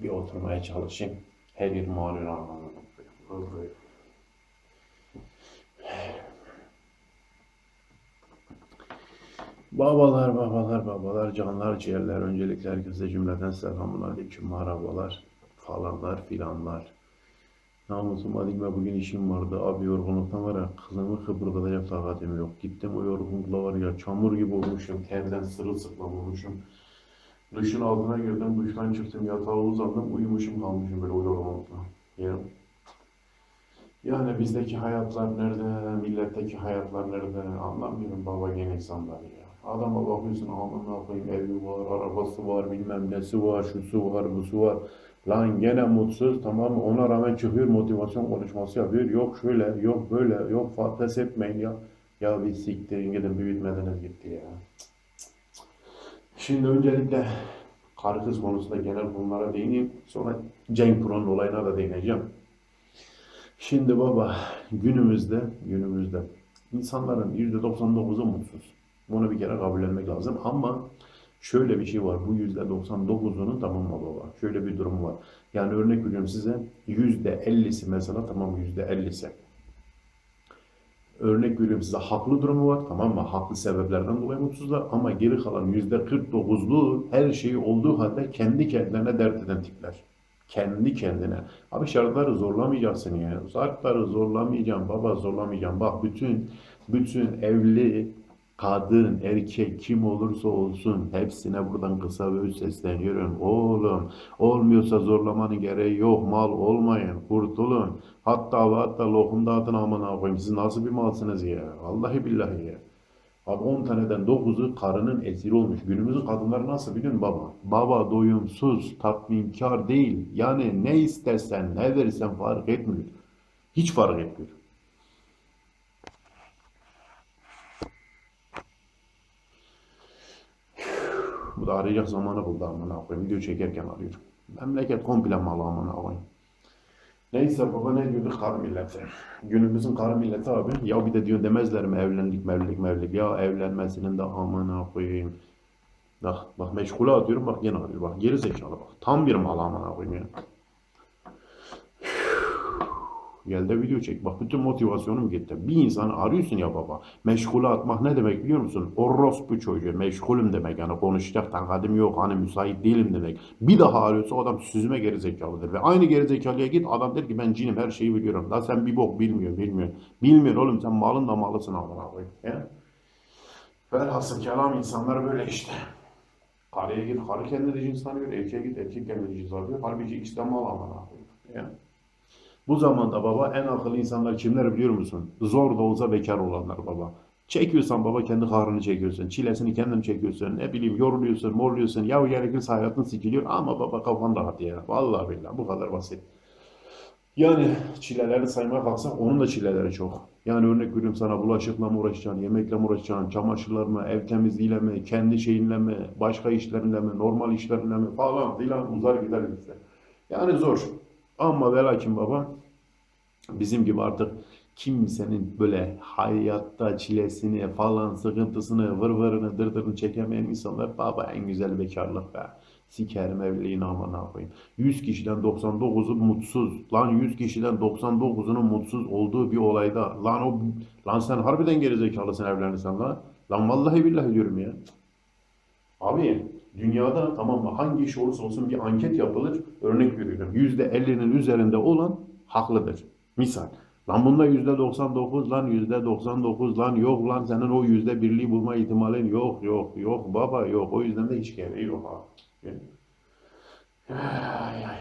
Bir oturmaya çalışayım. Her yerim ağrıyor anlamına. Babalar, babalar, babalar, canlar, ciğerler. Öncelikle herkese cümleten selamun aleyküm, merhabalar, falanlar, filanlar. Namusuma dikme bugün işim vardı. Abi yorgunluktan var ya kılımı kıpırdatacak takatim yok. Gittim o yorgunlukla var ya çamur gibi olmuşum. Terden sırılsıklam olmuşum. Duşun altına girdim, duştan çıktım, yatağa uzandım, uyumuşum kalmışım böyle o yorgunlukla. Ya. Yani bizdeki hayatlar nerede, milletteki hayatlar nerede anlamıyorum baba gene insanlar ya. Adama bakıyorsun amına koyayım evi var, arabası var, bilmem nesi var, şusu var, busu var. Lan gene mutsuz tamam? Ona rağmen çıkıyor motivasyon konuşması yapıyor. Yok şöyle, yok böyle, yok fatih etmeyin ya. Ya bir siktirin gidin büyütmediniz gitti ya. Şimdi öncelikle karı kız konusunda genel konulara değineyim. Sonra Cenk Pro'nun olayına da değineceğim. Şimdi baba günümüzde günümüzde insanların %99'u mutsuz. Bunu bir kere kabullenmek lazım ama şöyle bir şey var. Bu %99'unun tamam mı baba? Şöyle bir durum var. Yani örnek veriyorum size %50'si mesela tamam %50'si. Örnek veriyorum size haklı durumu var tamam mı? Haklı sebeplerden dolayı mutsuzlar ama geri kalan %49'lu her şeyi olduğu halde kendi kendilerine dert eden tipler. Kendi kendine. Abi şartları zorlamayacaksın ya. Şartları zorlamayacağım baba zorlamayacağım. Bak bütün bütün evli kadın, erkek kim olursa olsun hepsine buradan kısa ve öz sesleniyorum. Oğlum olmuyorsa zorlamanın gereği yok. Mal olmayın. Kurtulun. Hatta ve hatta lokum dağıtın amına koyayım. Siz nasıl bir malsınız ya? Vallahi billahi ya. Abi 10 taneden 9'u karının esiri olmuş. Günümüzün kadınları nasıl biliyor musun baba? Baba doyumsuz, tatminkar değil. Yani ne istersen, ne verirsen fark etmiyor. Hiç fark etmiyor. Bu da arayacak zamanı buldu amına koyayım. Video çekerken arıyorum. Memleket komple malı amına koyayım. Neyse baba ne diyorduk karı milleti. Günümüzün karı milleti abi. Ya bir de diyor demezler mi evlendik mevlilik mevlilik. Ya evlenmesinin de amına koyayım. Bak, bak meşgule atıyorum bak gene arıyor. Bak geri zekalı bak. Tam bir mal amına koyayım ya. Gel de video çek. Bak bütün motivasyonum gitti. Bir insanı arıyorsun ya baba. Meşgule atmak ne demek biliyor musun? Orospu çocuğu. Meşgulüm demek. Yani konuşacak takatim yok. Hani müsait değilim demek. Bir daha arıyorsa adam süzüme geri zekalıdır. Ve aynı geri zekalıya git adam der ki ben cinim her şeyi biliyorum. La sen bir bok bilmiyorsun bilmiyorsun. Bilmiyorsun oğlum sen malın da malısın amına koyayım. Ya. Velhasıl kelam insanlar böyle işte. Karıya git, karı kendini cins sanıyor. Erkeğe git, erkek kendini cins sanıyor. Halbuki ikisi de mal amına koyayım. Ya. Bu zamanda baba en akıllı insanlar kimler biliyor musun? Zor da olsa bekar olanlar baba. Çekiyorsan baba kendi kahrını çekiyorsun. Çilesini kendin çekiyorsun. Ne bileyim yoruluyorsun, morluyorsun. Ya gerekirse hayatın sikiliyor ama baba kafan rahat ya. Vallahi billahi bu kadar basit. Yani çileleri saymaya kalksak onun da çileleri çok. Yani örnek veriyorum sana bulaşıkla mı uğraşacaksın, yemekle mi uğraşacaksın, çamaşırlar mı, ev temizliğiyle mi, kendi şeyinle mi, başka işlerinle mi, normal işlerinle mi falan filan uzar gider işte. Yani zor. Ama ve lakin baba bizim gibi artık kimsenin böyle hayatta çilesini falan sıkıntısını vır dırdırını çekemeyen insanlar baba en güzel bekarlık be. Sikerim evliliğini amına koyayım. 100 kişiden 99'u mutsuz. Lan 100 kişiden 99'unun mutsuz olduğu bir olayda. Lan o lan sen harbiden gerizekalısın evlenirsen lan. Lan vallahi billahi diyorum ya. Abi dünyada tamam mı hangi iş olursa olsun bir anket yapılır. Örnek veriyorum. %50'nin üzerinde olan haklıdır. Misal. Lan bunda %99 lan %99 lan yok lan senin o yüzde birliği bulma ihtimalin yok yok yok baba yok. O yüzden de hiç gereği yok abi. Ay, ay.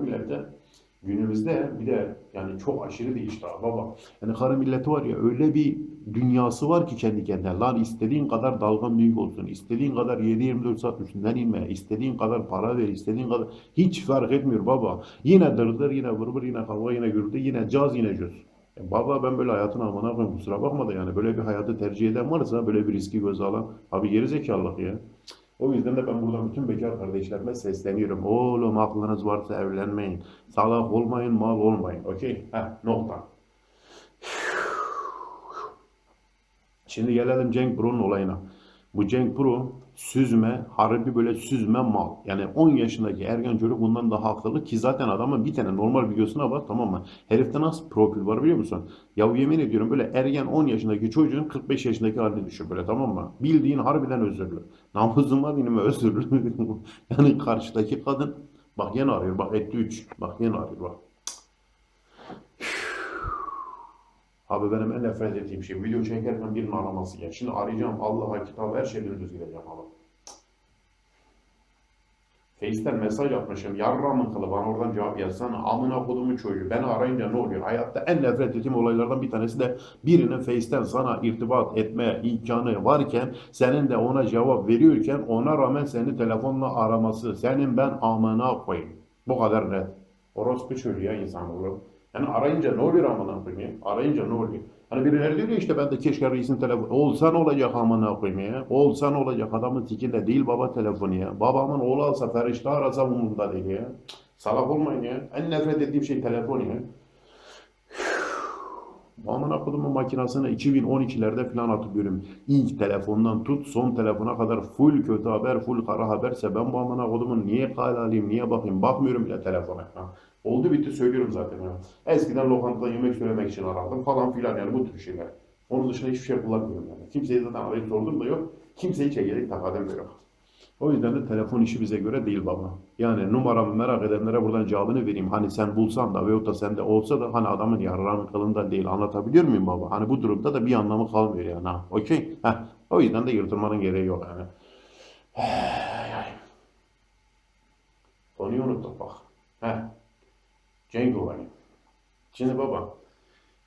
Millete günümüzde bir de yani çok aşırı değişti ha baba. Yani karı milleti var ya öyle bir dünyası var ki kendi kendine. Lan istediğin kadar dalgan büyük olsun. istediğin kadar 7-24 saat üstünden inme. istediğin kadar para ver. istediğin kadar. Hiç fark etmiyor baba. Yine dırdır, yine vır vır, yine kavga, yine gürültü, yine caz, yine cüz. E baba ben böyle hayatın amına koyayım kusura bakma da yani böyle bir hayatı tercih eden varsa böyle bir riski göze alan abi geri zekalılık ya. O yüzden de ben buradan bütün bekar kardeşlerime sesleniyorum. Oğlum aklınız varsa evlenmeyin. Salak olmayın, mal olmayın. Okey? Heh, nokta. Şimdi gelelim Cenk Pro'nun olayına. Bu Cenk Pro süzme, harbi böyle süzme mal. Yani 10 yaşındaki ergen çocuk bundan daha akıllı ki zaten adamın bir tane normal videosuna bak tamam mı? Herifte nasıl profil var biliyor musun? Ya yemin ediyorum böyle ergen 10 yaşındaki çocuğun 45 yaşındaki halini düşün böyle tamam mı? Bildiğin harbiden özürlü. Namusuma dinime özürlü. yani karşıdaki kadın bak yine arıyor bak etti 3. Bak yine arıyor bak. Abi benim en nefret ettiğim şey video çekerken birinin araması ya. Şimdi arayacağım Allah'a kitap her şeyden düz gideceğim abi. Face'ten mesaj atmışım. Yarramın kılı bana oradan cevap yazsana. Amına kodumun çocuğu. Beni arayınca ne oluyor? Hayatta en nefret ettiğim olaylardan bir tanesi de birinin Face'ten sana irtibat etme imkanı varken senin de ona cevap veriyorken ona rağmen seni telefonla araması. Senin ben amına koyayım. Bu kadar net. Orospu çocuğu ya insan olur. Yani arayınca ne oluyor amına koyayım ya? Arayınca ne oluyor? Hani birileri diyor ya işte ben de keşke reisin telefonu olsa ne olacak amına koyayım ya? Olsa ne olacak adamın tikinde değil baba telefonu ya. Babamın oğlu alsa ferişte arasa umurumda değil ya. Salak olmayın ya. En nefret ettiğim şey telefon ya. Amına kodumun makinasını 2012'lerde falan hatırlıyorum. İlk telefondan tut son telefona kadar full kötü haber, full kara haberse ben bu amına kodumun niye kale alayım, niye bakayım? Bakmıyorum bile telefona. Ha. Oldu bitti söylüyorum zaten. Ha. Eskiden lokantada yemek söylemek için arardım falan filan yani bu tür şeyler. Onun dışında hiçbir şey kullanmıyorum yani. Kimseyi zaten arayıp sordum da yok. Kimseyi çekerek takadım da yok. O yüzden de telefon işi bize göre değil baba. Yani numaramı merak edenlere buradan cevabını vereyim. Hani sen bulsan da veyahut da sende olsa da hani adamın yararının kılında değil. Anlatabiliyor muyum baba? Hani bu durumda da bir anlamı kalmıyor yani. Ha, okey? Heh. O yüzden de yırtılmanın gereği yok yani. Konuyu unuttuk bak. Heh. Cenk olayı. Şimdi baba.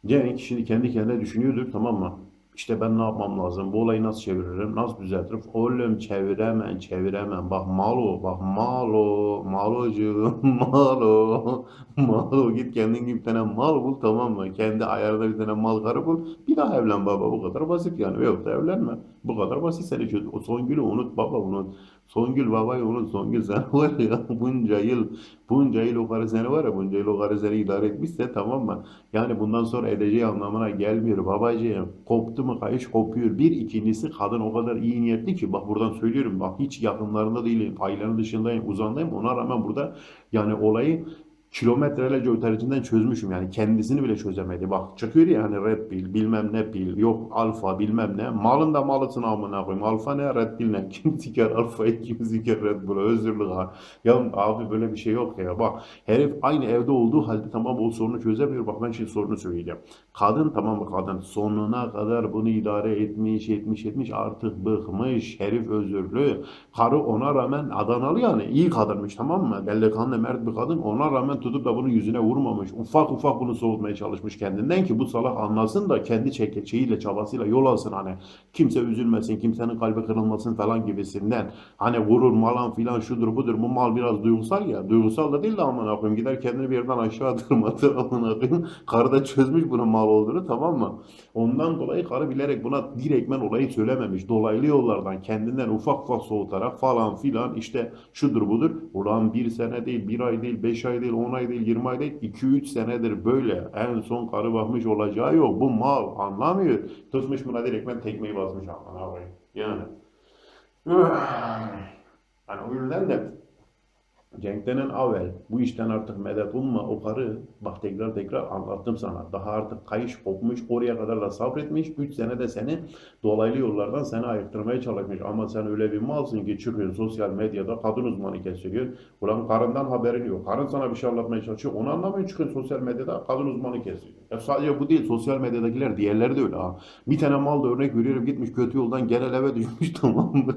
Cenk şimdi kendi kendine düşünüyordur tamam mı? İşte ben ne yapmam lazım? Bu olayı nasıl çeviririm? Nasıl düzeltirim? Oğlum çeviremem, çeviremem. Bak malo, bak malo, malocu, malo, malo. Git kendin gibi bir tane mal bul tamam mı? Kendi ayarında bir tane mal karı bul. Bir daha evlen baba. Bu kadar basit yani. Yok da evlenme. Bu kadar basit seni. O Songül'ü unut baba unut. Songül babayı unut. Songül sen var ya bunca yıl, bunca yıl o karı var ya bunca yıl o karı idare etmişse tamam mı? Yani bundan sonra edeceği anlamına gelmiyor babacığım. Koptu mu kayış kopuyor. Bir ikincisi kadın o kadar iyi niyetli ki bak buradan söylüyorum bak hiç yakınlarında değilim. Ailenin dışındayım uzandayım. Ona rağmen burada yani olayı kilometrelerce ötesinden çözmüşüm yani kendisini bile çözemedi. Bak çıkıyor ya hani Red Pill bilmem ne pil yok alfa bilmem ne. Malın da malısın amına koyayım. Alfa ne Red Pill ne? Kim siker alfayı kim siker Red Bull'u özürlü ha. Ya abi böyle bir şey yok ya. Bak herif aynı evde olduğu halde tamam o sorunu çözemiyor. Bak ben şimdi sorunu söyleyeceğim. Kadın tamam mı kadın sonuna kadar bunu idare etmiş etmiş etmiş artık bıkmış. Herif özürlü. Karı ona rağmen Adanalı yani iyi kadınmış tamam mı? Delikanlı mert bir kadın ona rağmen tutup da bunun yüzüne vurmamış. Ufak ufak bunu soğutmaya çalışmış kendinden ki bu salak anlasın da kendi çekeçiyle çabasıyla yol alsın hani. Kimse üzülmesin, kimsenin kalbi kırılmasın falan gibisinden. Hani vurur malan filan şudur budur. Bu mal biraz duygusal ya. Duygusal da değil de amına koyayım. Gider kendini bir yerden aşağı tırmatır amına koyayım. Karı da çözmüş bunun mal olduğunu tamam mı? Ondan dolayı karı bilerek buna direktmen olayı söylememiş. Dolaylı yollardan kendinden ufak ufak soğutarak falan filan işte şudur budur. Ulan bir sene değil, bir ay değil, beş ay değil, on ay değil, yirmi ay değil, iki üç senedir böyle. En son karı bakmış olacağı yok. Bu mal anlamıyor. Tutmuş buna direktmen tekmeyi basmış koyayım. Yani. Hani o yüzden de Cenk denen bu işten artık medet umma o karı bak tekrar tekrar anlattım sana daha artık kayış kopmuş oraya kadar da sabretmiş 3 sene de seni dolaylı yollardan seni ayırttırmaya çalışmış. Ama sen öyle bir malsın ki çıkıyorsun sosyal medyada kadın uzmanı kesiyorsun ulan karından haberin yok karın sana bir şey anlatmaya çalışıyor onu anlamıyor çıkıyorsun sosyal medyada kadın uzmanı kesiyor. Ya sadece bu değil sosyal medyadakiler diğerleri de öyle ha. Bir tane mal da örnek veriyorum gitmiş kötü yoldan genel eve düşmüş tamam mı?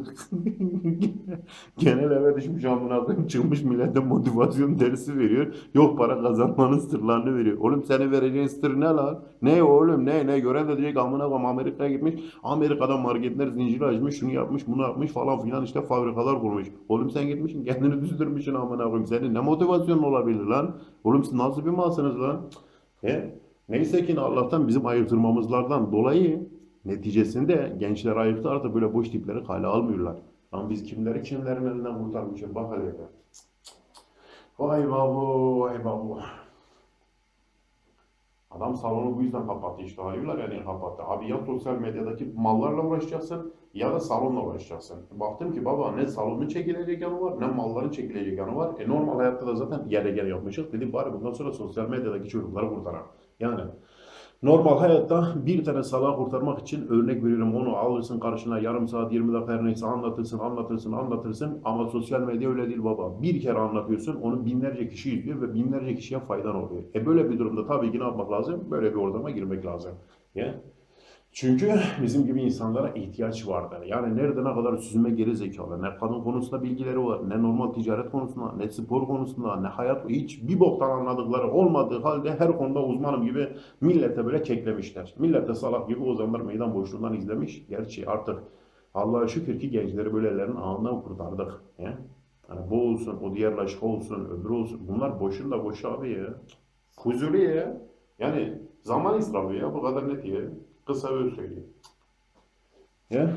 Genel eve düşmüş amına çıkmış millete motivasyon dersi veriyor. Yok para kazanmanın sırlarını veriyor. Oğlum seni vereceğin sır ne lan? Ne oğlum ne ne gören de diyecek amına koyayım Amerika'ya gitmiş. Amerika'da marketler zinciri açmış şunu yapmış bunu yapmış falan filan işte fabrikalar kurmuş. Oğlum sen gitmişsin kendini düzdürmüşsün amına koyayım. Senin ne motivasyonun olabilir lan? Oğlum siz nasıl bir malsınız lan? He? Neyse ki Allah'tan bizim ayırtırmamızlardan dolayı neticesinde gençler ayırttı artık böyle boş tipleri kale almıyorlar. Ama biz kimleri kimlerin elinden kurtarmışız bak hele. Vay babu, vay babu. Adam salonu bu yüzden kapattı işte arıyorlar ya kapattı. Abi ya sosyal medyadaki mallarla uğraşacaksın Ya da salonla uğraşacaksın. Baktım ki baba ne salonun çekilecek yanı var ne malların çekilecek yanı var. E normal hayatta da zaten yere gel yapmışız. Dedim bari bundan sonra sosyal medyadaki çocukları kurtaralım. Yani normal hayatta bir tane salağı kurtarmak için örnek veriyorum onu alırsın karşına yarım saat 20 dakika her neyse anlatırsın anlatırsın anlatırsın ama sosyal medya öyle değil baba. Bir kere anlatıyorsun onu binlerce kişi izliyor ve binlerce kişiye faydan oluyor. E böyle bir durumda tabii ki ne yapmak lazım? Böyle bir ortama girmek lazım. Ya. Çünkü bizim gibi insanlara ihtiyaç vardır. Yani nerede ne kadar süzme geri zekalı, ne kadın konusunda bilgileri var, ne normal ticaret konusunda, ne spor konusunda, ne hayat, hiç bir boktan anladıkları olmadığı halde her konuda uzmanım gibi millete böyle keklemişler. Millet de salak gibi o zamanlar meydan boşluğundan izlemiş. Gerçi artık Allah'a şükür ki gençleri böyle ellerin ağından kurtardık. Ya. Hani bu olsun, o diğer laşka olsun, öbürü olsun. Bunlar boşun da boş abi ya. Fuzuli ya. Yani zaman israfı ya. Bu kadar net ya. Kısa öyle söyleyeyim. Ya.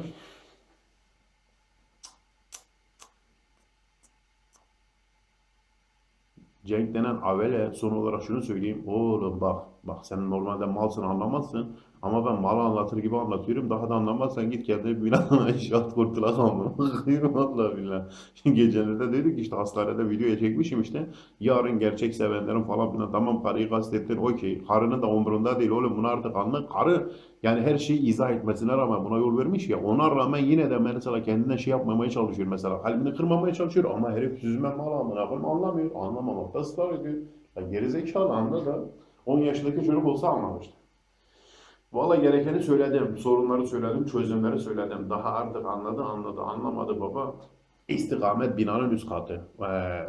Cenk denen Avele son olarak şunu söyleyeyim. Oğlum bak bak sen normalde malsın anlamazsın ama ben malı anlatır gibi anlatıyorum. Daha da anlamazsan git kendine binana inşaat kurtula kalma. Vallahi billahi. Şimdi gecelerde dedik işte hastanede videoya çekmişim işte. Yarın gerçek sevenlerin falan filan tamam karıyı kastettin okey. Karının da umurunda değil oğlum bunu artık anla. Karı yani her şeyi izah etmesine rağmen buna yol vermiş ya. Ona rağmen yine de mesela kendinden şey yapmamaya çalışıyor mesela. Kalbini kırmamaya çalışıyor ama herif süzme mal amına koyayım anlamıyor. Anlamamakta ısrar ediyor. Ya gerizekalı anla da 10 yaşındaki çocuk olsa anlamıştı. Valla gerekeni söyledim, sorunları söyledim, çözümleri söyledim. Daha artık anladı, anladı, anlamadı baba. İstikamet binanın üst katı. Eee.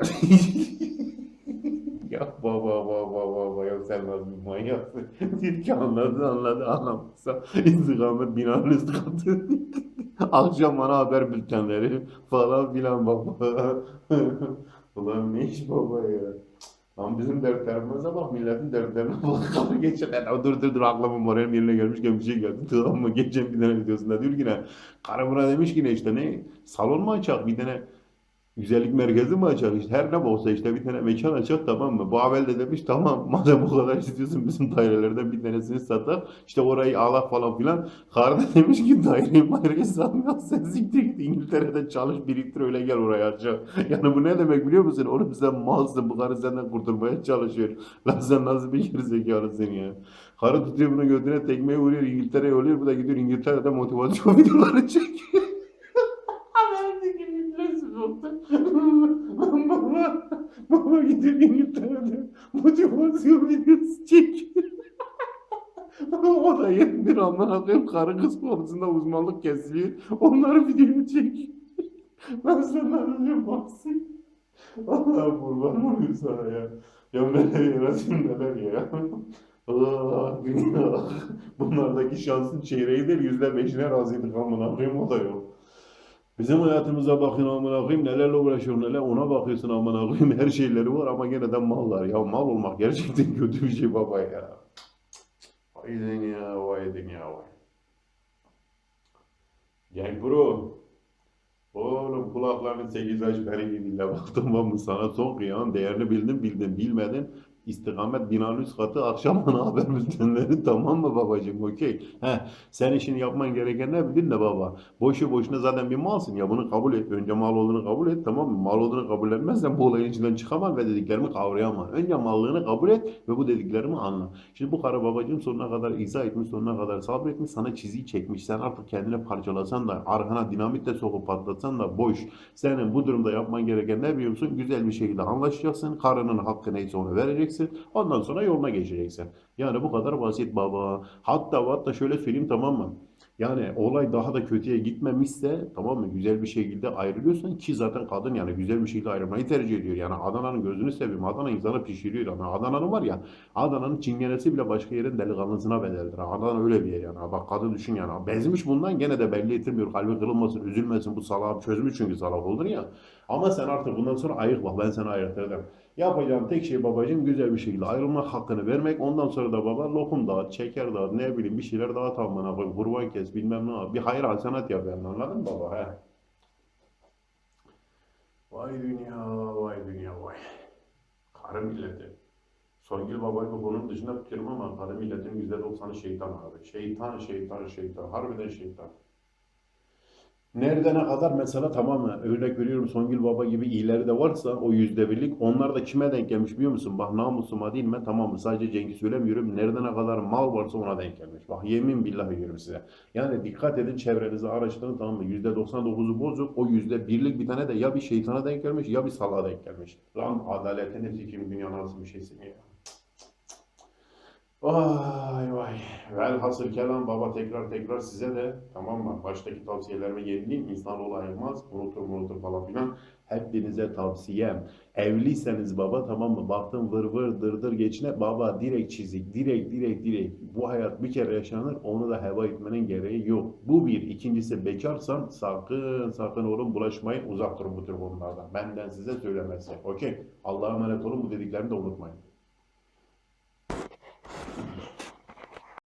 ya baba baba baba ya sen nasıl bir manyaksın? Diyor ki anladı anladı anlamazsa istikamet binanın üst katı. Akşam bana haber bültenleri falan filan baba. Ulan ne iş baba ya? Lan bizim dertlerimize bak, milletin dertlerine bak. Kapı geçen, ben dur dur dur aklıma moralim yerine gelmişken bir şey geldi. Tamam mı? Geçen bir tane videosunda diyor ki ne? Karı buna demiş ki ne işte ne? Salon mu açak? Bir tane güzellik merkezi mi açak? İşte her ne olsa işte bir tane mekan açak tamam mı? Bu Abel de demiş tamam madem bu kadar istiyorsun bizim dairelerden bir tanesini satar. İşte orayı alak falan filan. Da demiş ki daireyi mayreyi satmıyor. Sen siktir git İngiltere'de çalış biriktir öyle gel oraya açak. Yani bu ne demek biliyor musun? Oğlum sen malsın. Bu karı senden kurtulmaya çalışıyor. Lan sen nasıl bir gerizekalısın ya? Karı tutuyor bunu götüne tekmeyi vuruyor. İngiltere'ye oluyor. Bu da gidiyor İngiltere'de motivasyon videoları çekiyor. Haberci gibi rezil oldu. baba, gidiyor İngiltere'de motivasyon videosu çekiyor. o da yeni bir amına koyayım karı kız konusunda uzmanlık kesiliyor. Onları videoya çekiyor. Ben senden önce bahsedeyim. Allah kurban olayım sana ya. Ya neler yaratayım neler ya. Ah, dünya. Bunlardaki şansın çeyreği değil yüzde beşine razıydık amına koyayım o da yok. Bizim hayatımıza bakın amına koyayım nelerle uğraşıyor neler ona bakıyorsun amına koyayım her şeyleri var ama gene de mallar ya mal olmak gerçekten kötü bir şey baba ya. Vay dünya vay dünya vay. Gel bro. Oğlum kulaklarını sekiz aç beni gibi dinle bak tamam mı sana son kıyağın değerini bildin bildin bilmedin istikamet binanın üst katı akşam ana haber bültenleri tamam mı babacığım okey. Sen işini yapman gereken ne bildin de baba. Boşu boşuna zaten bir malsın ya bunu kabul et. Önce mal olduğunu kabul et tamam mı? Mal olduğunu kabul etmezsen bu olayın içinden çıkamam ve dediklerimi kavrayamam. Önce mallığını kabul et ve bu dediklerimi anla. Şimdi bu karı babacığım sonuna kadar izah etmiş sonuna kadar sabretmiş sana çiziyi çekmiş. Sen artık kendine parçalasan da arkana dinamitle sokup patlatsan da boş. Senin bu durumda yapman gereken ne biliyor musun? Güzel bir şekilde anlaşacaksın. Karının hakkı neyse onu vereceksin. Ondan sonra yoluna geçeceksin. Yani bu kadar basit baba. Hatta hatta şöyle söyleyeyim tamam mı? Yani olay daha da kötüye gitmemişse tamam mı güzel bir şekilde ayrılıyorsan ki zaten kadın yani güzel bir şekilde ayrılmayı tercih ediyor. Yani Adana'nın gözünü seveyim. Adana insanı pişiriyor. Yani Adana'nın var ya Adana'nın çingenesi bile başka yerin delikanlısına bedeldir. Adana öyle bir yer yani. Bak kadın düşün yani. Bezmiş bundan gene de belli etmiyor. Kalbi kırılmasın, üzülmesin. Bu salağı çözmüş çünkü salak olur ya. Ama sen artık bundan sonra ayık bak ben seni ayırtırdım. Yapacağım tek şey babacığım güzel bir şekilde ayrılmak hakkını vermek. Ondan sonra da baba lokum dağıt, şeker dağıt, ne bileyim bir şeyler dağıt amına koy. Kurban kes bilmem ne yap. Bir hayır hasenat yap yani anladın mı baba he? Vay dünya, vay dünya, vay. Karı milleti. Songül babayı bu konunun dışında tutuyorum ama karı milletin %90'ı şeytan abi. Şeytan, şeytan, şeytan. Harbiden şeytan. Nerede ne kadar mesela tamam mı? Örnek veriyorum Songül Baba gibi iyileri de varsa o yüzde birlik onlar da kime denk gelmiş biliyor musun? Bak namusuma değil mi? Tamam mı? Sadece Cenk'i söylemiyorum. Nerede ne kadar mal varsa ona denk gelmiş. Bak yemin billah diyorum size. Yani dikkat edin çevrenizi araştırın tamam mı? Yüzde 99'u bozuk. O yüzde birlik bir tane de ya bir şeytana denk gelmiş ya bir salağa denk gelmiş. Lan adaletini sikeyim dünyanın nasıl bir şeysin ya. Vay vay. Velhasıl kelam baba tekrar tekrar size de tamam mı? Baştaki tavsiyelerimi yenileyim. İnsanoğlu ayırmaz. Unutur unutur falan filan. Hepinize tavsiyem. Evliyseniz baba tamam mı? Baktın vır vır dırdır geçine baba direkt çizik. Direkt direkt direkt. Bu hayat bir kere yaşanır. Onu da heva etmenin gereği yok. Bu bir. İkincisi bekarsan sakın sakın oğlum bulaşmayın. Uzak durun bu tür konulardan. Benden size söylemesi. Okey. Allah'a emanet olun. Bu dediklerimi de unutmayın.